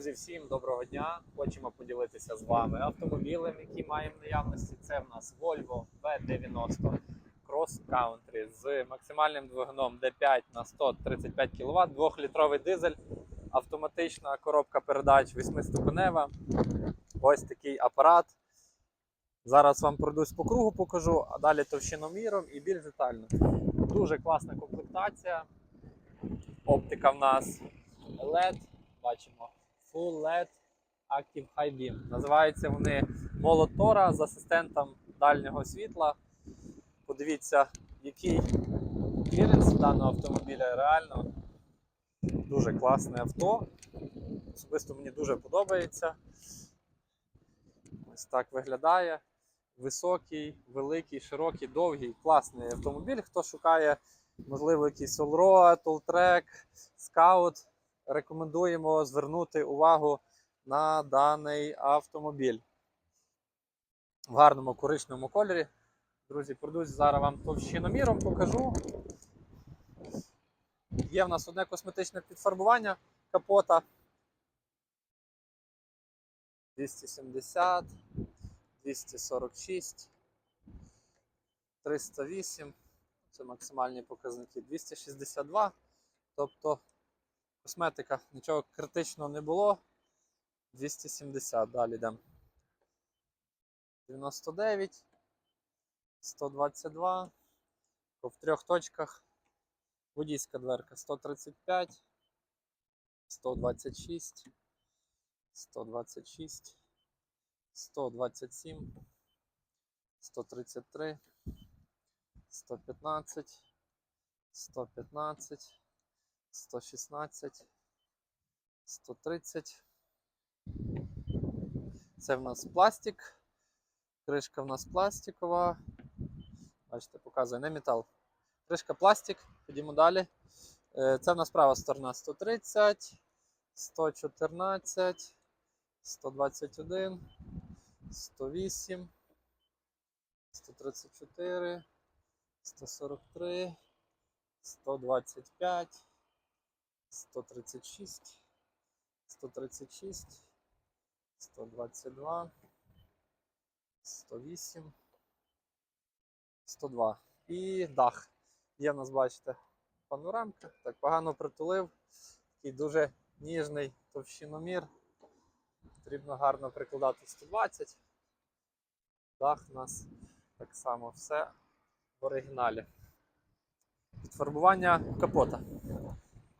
Друзі, всім доброго дня! Хочемо поділитися з вами автомобілем, який маємо в наявності. Це в нас Volvo V90 Cross Country з максимальним двигуном D5 на 135 кВт, 2-літровий дизель, автоматична коробка передач 8-ступенева. Ось такий апарат. Зараз вам пройдусь по кругу, покажу, а далі товщиноміром і більш детально. Дуже класна комплектація. Оптика в нас LED, бачимо Full LED Active High Beam. Називаються вони Молотора з асистентом дальнього світла. Подивіться, який кліренс даного автомобіля реально дуже класне авто. Особисто мені дуже подобається. Ось так виглядає. Високий, великий, широкий, довгий, класний автомобіль. Хто шукає, можливо, якийсь Allroad, Alltrack, Scout, рекомендуємо звернути увагу на даний автомобіль. В гарному коричневому кольорі. Друзі, пройдусь зараз вам товщиноміром покажу. Є в нас одне косметичне підфарбування капота. 270, 246, 308. Це максимальні показники. 262. Тобто косметика, нічого критичного не було. 270. Далі йдемо. 99, 122. В трьох точках. Водійська дверка 135, 126, 126, 127, 133, 115, 115, 116, 130. Це в нас пластик. Кришка в нас пластикова. Бачите, показує не метал. Кришка пластик. Ходімо далі. Е, Це в нас права сторона 130, 114, 121, 108, 134, 143, 125, 136, 136, 122, 108, 102. І дах. Є в нас, бачите, панорамка. Так погано притулив. Такий дуже ніжний товщиномір. Потрібно гарно прикладати 120. Дах у нас так само все в оригіналі. Підфарбування капота.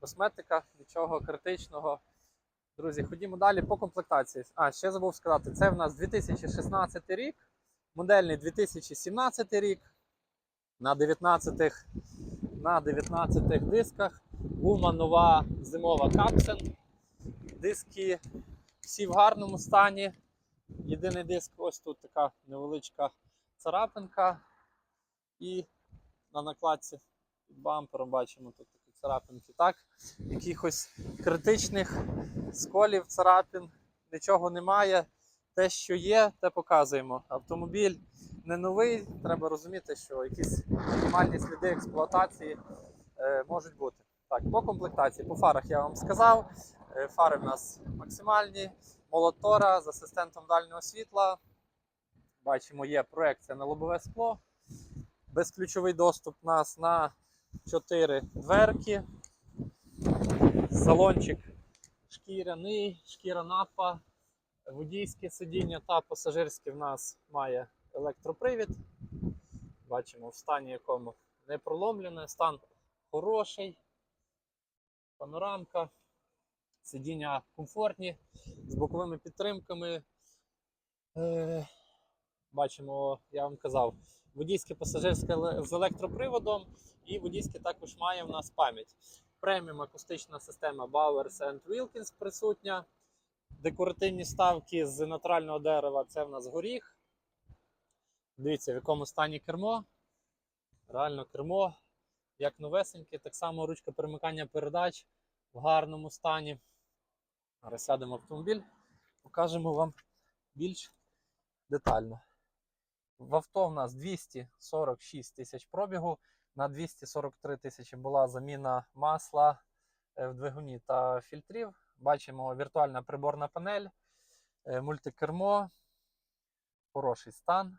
Косметика, нічого критичного. Друзі, ходімо далі по комплектації. А, ще забув сказати, це в нас 2016 рік, модельний 2017 рік. На 19 на 19 дисках. Гума нова зимова капсен. Диски всі в гарному стані. Єдиний диск, ось тут така невеличка царапинка. І на накладці під бампером бачимо тут царапинки. Так, якихось критичних сколів, царапин, нічого немає. Те, що є, те показуємо. Автомобіль не новий, треба розуміти, що якісь мінімальні сліди експлуатації е, можуть бути. Так, по комплектації, по фарах я вам сказав. Е, фари в нас максимальні, молотора з асистентом дальнього світла. Бачимо, є проекція на лобове скло. Безключовий доступ у нас на 4 дверки. Салончик шкіряний, шкіра напа, водійське сидіння та пасажирське в нас має електропривід. Бачимо в стані якому не проломлене, стан хороший, панорамка, сидіння комфортні, з боковими підтримками. Е, Бачимо, я вам казав, водійське пасажирське з електроприводом, і водійське також має в нас пам'ять. Преміум акустична система Bowers and Wilkins присутня. Декоративні ставки з натурального дерева це в нас горіх. Дивіться, в якому стані кермо. Реально кермо, як новесеньке, так само ручка перемикання передач в гарному стані. Зараз сядемо автомобіль, покажемо вам більш детально. В авто в нас 246 тисяч пробігу. На 243 тисячі була заміна масла е, в двигуні та фільтрів. Бачимо віртуальна приборна панель, е, мультикермо, хороший стан.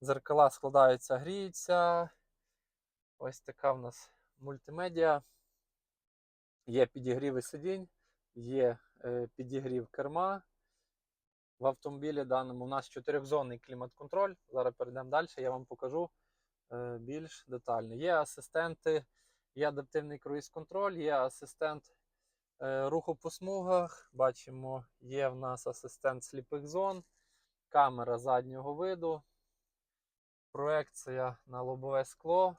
Зеркала складаються, гріються. Ось така в нас мультимедіа. Є підігріви сидінь, є е, підігрів керма. В автомобілі даному у нас чотирьохзонний клімат-контроль. Зараз перейдемо далі, я вам покажу е, більш детально. Є асистенти, є адаптивний круїз-контроль, є асистент е, руху по смугах. Бачимо, є в нас асистент сліпих зон, камера заднього виду, проекція на лобове скло,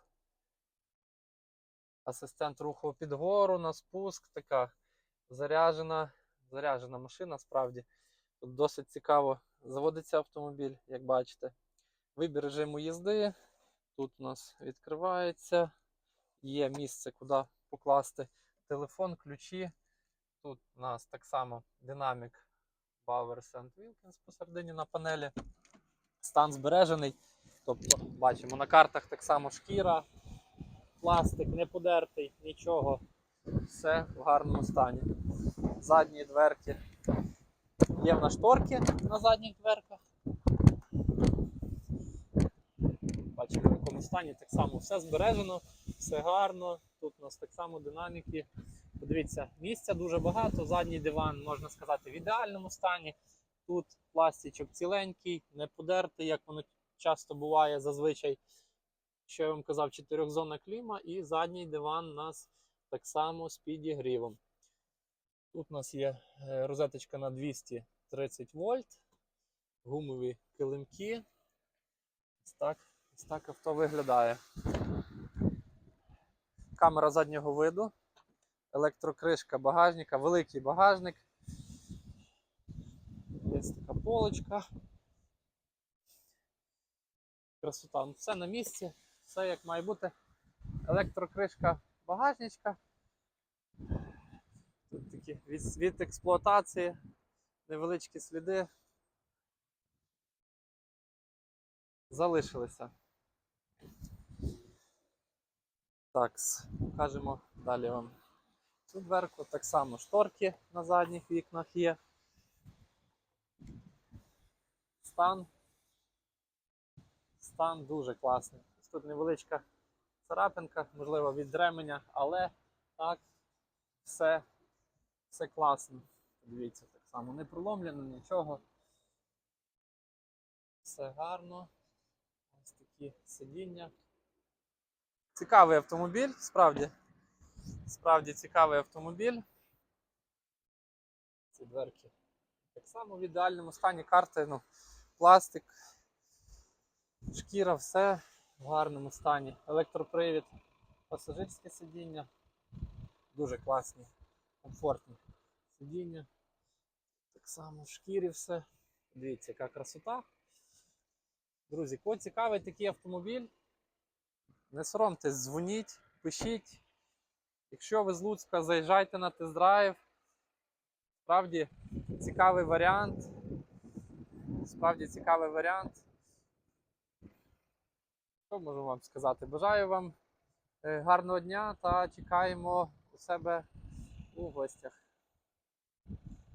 асистент руху під гору на спуск. Така заряджена, заряджена машина справді. Досить цікаво заводиться автомобіль, як бачите. Вибір режиму їзди. Тут у нас відкривається. Є місце, куди покласти телефон, ключі. Тут у нас так само динамік Bowers Wilkins посередині на панелі. Стан збережений. Тобто, бачимо, на картах так само шкіра, пластик не подертий, нічого. Все в гарному стані. Задні дверки Є в нас шторки на задніх дверках. Бачимо, в якому стані так само все збережено, все гарно. Тут у нас так само динаміки. Подивіться, місця дуже багато. Задній диван, можна сказати, в ідеальному стані. Тут пластичок ціленький, не подертий, як воно часто буває зазвичай. Що я вам казав, чотирьохзонна кліма, і задній диван у нас так само з підігрівом. Тут у нас є е, розеточка на 230 вольт, гумові килимки. Ось так, ось так авто виглядає. Камера заднього виду, електрокришка багажника, великий багажник. Є така полочка. Красота. Ну, Все на місці, все як має бути. Електрокришка багажничка. Тут від, від експлуатації, невеличкі сліди залишилися. Так, покажемо далі вам цю дверку. Так само шторки на задніх вікнах є. Стан. Стан дуже класний. Тут невеличка царапинка, можливо, від ременя, але так, все все класно. Дивіться, так само не проломлено, нічого. Все гарно. Ось такі сидіння. Цікавий автомобіль, справді. Справді цікавий автомобіль. Ці дверки. Так само в ідеальному стані карти, ну, пластик, шкіра, все в гарному стані. Електропривід, пасажирське сидіння. Дуже класні комфортні сидіння. Так само в шкірі все. Дивіться, яка красота. Друзі, кого цікавий такий автомобіль, не соромтесь, дзвоніть, пишіть. Якщо ви з Луцька, заїжджайте на тест-драйв. Справді цікавий варіант. Справді цікавий варіант. Що можу вам сказати? Бажаю вам е, гарного дня та чекаємо у себе у гостях.